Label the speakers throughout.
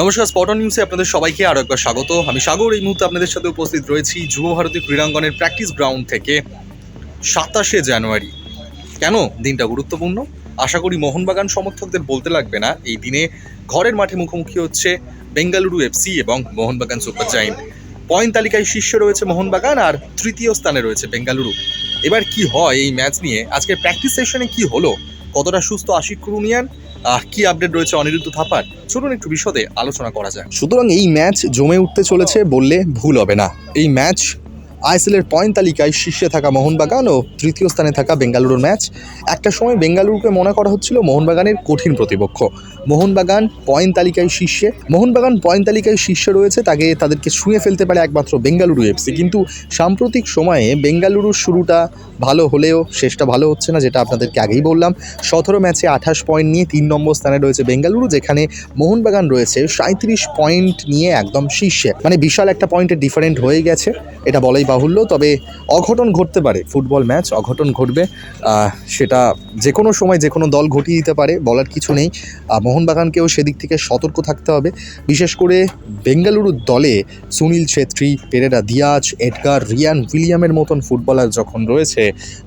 Speaker 1: নমস্কার স্পটন নিউজে আপনাদের সবাইকে আরও একবার স্বাগত। আমি সাগর, এই মুহূর্তে আপনাদের সাথে উপস্থিত রয়েছি যুব ভারতী ক্রীড়াঙ্গনের প্র্যাকটিস গ্রাউন্ড থেকে সাতাশে জানুয়ারি। কেন দিনটা গুরুত্বপূর্ণ? আশা করি মোহনবাগান সমর্থকদের বলতে লাগবে না, এই দিনে ঘরের মাঠে মুখোমুখি হচ্ছে বেঙ্গালুরু এফসি এবং মোহনবাগান সুপার জায়েন্ট পয়েন্ট তালিকায় শীর্ষে রয়েছে মোহনবাগান আর তৃতীয় স্থানে রয়েছে বেঙ্গালুরু। এবার কি হয় এই ম্যাচ নিয়ে? আজকের প্র্যাকটিস সেশনে কি হলো? কতটা সুস্থ আশিক কুরুনিয়ান কি আপডেট রয়েছে অনিরুদ্ধ থাপার চলুন একটু বিশদে আলোচনা করা যায় সুতরাং এই ম্যাচ জমে উঠতে চলেছে বললে ভুল হবে না। এই ম্যাচ আইএসএলের পয়েন্ট তালিকায় শীর্ষে থাকা মোহনবাগান ও তৃতীয় স্থানে থাকা বেঙ্গালুরুর ম্যাচ। একটা সময় বেঙ্গালুরুকে মনে করা হচ্ছিল মোহনবাগানের কঠিন প্রতিপক্ষ। মোহনবাগান পয়েন্ট তালিকায় শীর্ষে মোহনবাগান পয়েন্ট তালিকায় শীর্ষে রয়েছে তাকে তাদেরকে ছুঁয়ে ফেলতে পারে একমাত্র বেঙ্গালুরু এফসি। কিন্তু সাম্প্রতিক সময়ে বেঙ্গালুরুর শুরুটা ভালো হলেও শেষটা ভালো হচ্ছে না, যেটা আপনাদেরকে আগেই বললাম। সতেরো ম্যাচে আঠাশ পয়েন্ট নিয়ে তিন নম্বর স্থানে রয়েছে বেঙ্গালুরু, যেখানে মোহনবাগান রয়েছে সাঁত্রিশ পয়েন্ট নিয়ে একদম শীর্ষে। মানে বিশাল একটা পয়েন্টের ডিফারেন্ট হয়ে গেছে, এটা বলাই বাহুল্য, তবে অঘটন ঘটতে পারে। ফুটবল ম্যাচ, অঘটন ঘটবে। সেটা যে কোনো সময় যে কোনো দল ঘটিয়ে দিতে পারে, বলার কিছু নেই। মোহনবাগানকেও সেদিক থেকে সতর্ক থাকতে হবে। বিশেষ করে বেঙ্গালুরুর দলে Sunil Chhetri, Perera Diaz, Edgar, Ryan উইলিয়ামের মতন ফুটবলার যখন রয়েছে,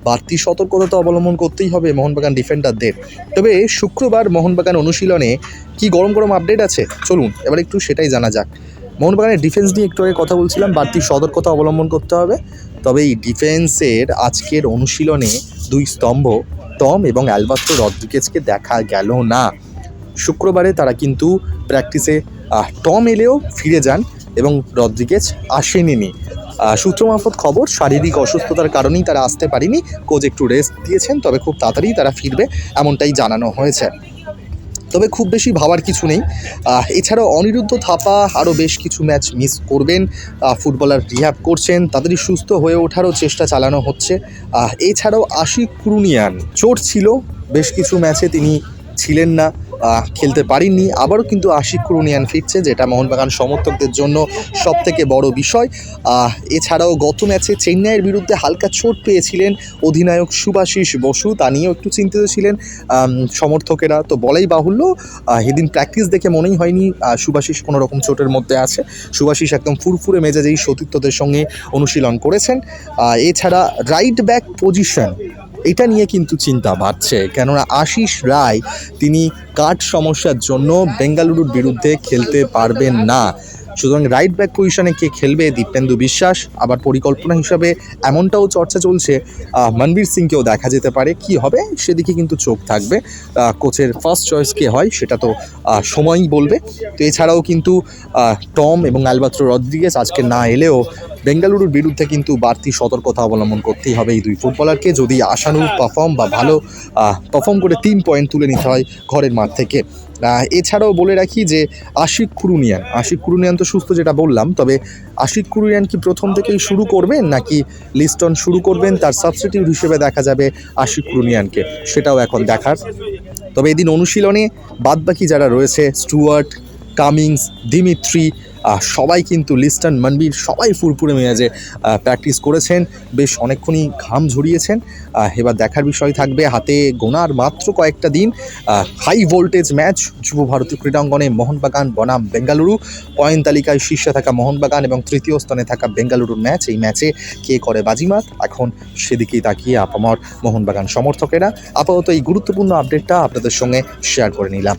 Speaker 1: বাড়তি সতর্কতা তো অবলম্বন করতেই হবে মোহনবাগান ডিফেন্ডারদের। তবে শুক্রবার মোহনবাগান অনুশীলনে কি গরম গরম আপডেট আছে? চলুন, এবার একটু সেটাই জানা যাক। মোহনবাগানের ডিফেন্স নিয়ে একটু আগে কথা বলছিলাম, বাড়তি সতর্কতা অবলম্বন করতে হবে। তবে এই ডিফেন্সের আজকের অনুশীলনে দুই স্তম্ভ, টম এবং অ্যালবাস্টো রদ্রিগেজকে দেখা গেল না। শুক্রবারে তারা কিন্তু প্র্যাকটিসে টম এলেও ফিরে যান এবং রদ্রিগেজ আসেনি সূত্র মারফত খবর, শারীরিক অসুস্থতার কারণেই তারা আসতে পারেনি। কোচ একটু রেস্ট দিয়েছেন, তবে খুব তাড়াতাড়ি তারা ফিরবে, এমনটাই জানানো হয়েছে। তবে খুব বেশি ভাবার কিছু নেই। এছাড়াও অনিরুদ্ধ থাপা আরও বেশ কিছু ম্যাচ মিস করবেন। ফুটবলার রিহ্যাব করছেন, তাদেরই সুস্থ হয়ে ওঠারও চেষ্টা চালানো হচ্ছে। এছাড়াও আশিক কুরুনিয়ান, চোট ছিল, বেশ কিছু ম্যাচে তিনি ছিলেন না। খেলতে পারেননি আবারও কিন্তু আশিক কুরুনিয়ান ফিরছে, যেটা মোহনবাগান সমর্থকদের জন্য সব থেকে বড় বিষয়। এছাড়াও গত ম্যাচে চেন্নাইয়ের বিরুদ্ধে হালকা চোট পেয়েছিলেন অধিনায়ক সুভাশিস বসু, তা নিয়েও একটু চিন্তিত ছিলেন সমর্থকেরা। তো বলাই বাহুল্য এদিন প্র্যাকটিস দেখে মনেই হয়নি সুভাশিস কোনো রকম চোটের মধ্যে আছে। সুভাশিস একদম ফুরফুরে মেজাজেই সতীর্থদের সঙ্গে অনুশীলন করেছেন। এছাড়া রাইট ব্যাক পজিশন এটা নিয়ে কিন্তু চিন্তা বাড়ছে। কেননা আশিস রায়, তিনি কাঠ সমস্যার জন্য বেঙ্গালুরুর বিরুদ্ধে খেলতে পারবেন না। সুতরাং রাইট ব্যাক পজিশনে কে খেলবে দীপেন্দু বিশ্বাস? আবার পরিকল্পনা হিসাবে এমনটাও চর্চা চলছে। মনবীর সিংকেও দেখা যেতে পারে। কি হবে? সেদিকে কিন্তু চোখ থাকবে। কোচের ফার্স্ট চয়েস কে হয়, সেটা তো সময়ই বলবে। তো এছাড়াও কিন্তু টম এবং অ্যালবাত্রো রদ্রিগেস আজকে না এলেও বেঙ্গালুরুর বিরুদ্ধে কিন্তু বাড়তি সতর্কতা অবলম্বন করতেই হবে এই দুই ফুটবলারকে যদি আশানুরূপ পারফর্ম বা ভালো পারফর্ম করে তিন পয়েন্ট তুলে নিতে হয় ঘরের মাঠ থেকে। এছাড়াও বলে রাখি যে আশিক কুরুনিয়ান আশিক কুরুনিয়ান তো সুস্থ যেটা বললাম, তবে আশিক কুরুনিয়ান কি প্রথম থেকেই শুরু করবেন নাকি লিস্টন শুরু করবেন তার সাবস্টিটিউট হিসেবে দেখা যাবে আশিক কুরুনিয়ানকে, সেটাও এখন দেখার। তবে এদিন অনুশীলনে বাদবাকি যারা রয়েছে, স্টুয়ার্ট কামিংস, দিমিত্রি সবাই কিন্তু লিস্টন মনবীর সবাই ফুরফুরে মেজাজে প্র্যাকটিস করেছেন। বেশ অনেকক্ষণই ঘাম ঝরিয়েছেন। এবার দেখার বিষয় থাকবে হাতে গোনার মাত্র কয়েকটা দিন। হাই ভোল্টেজ ম্যাচ যুব ভারতীয় ক্রীড়াঙ্গনে মোহনবাগান, বনাম, বেঙ্গালুরু। পয়েন্ট তালিকায় শীর্ষে থাকা মোহনবাগান এবং তৃতীয় স্থানে থাকা বেঙ্গালুরুর ম্যাচ এই ম্যাচে কে করে বাজিমাত? এখন সেদিকেই তাকিয়ে আপামর মোহনবাগান সমর্থকেরা। আপাতত এই গুরুত্বপূর্ণ আপডেটটা আপনাদের সঙ্গে শেয়ার করে নিলাম।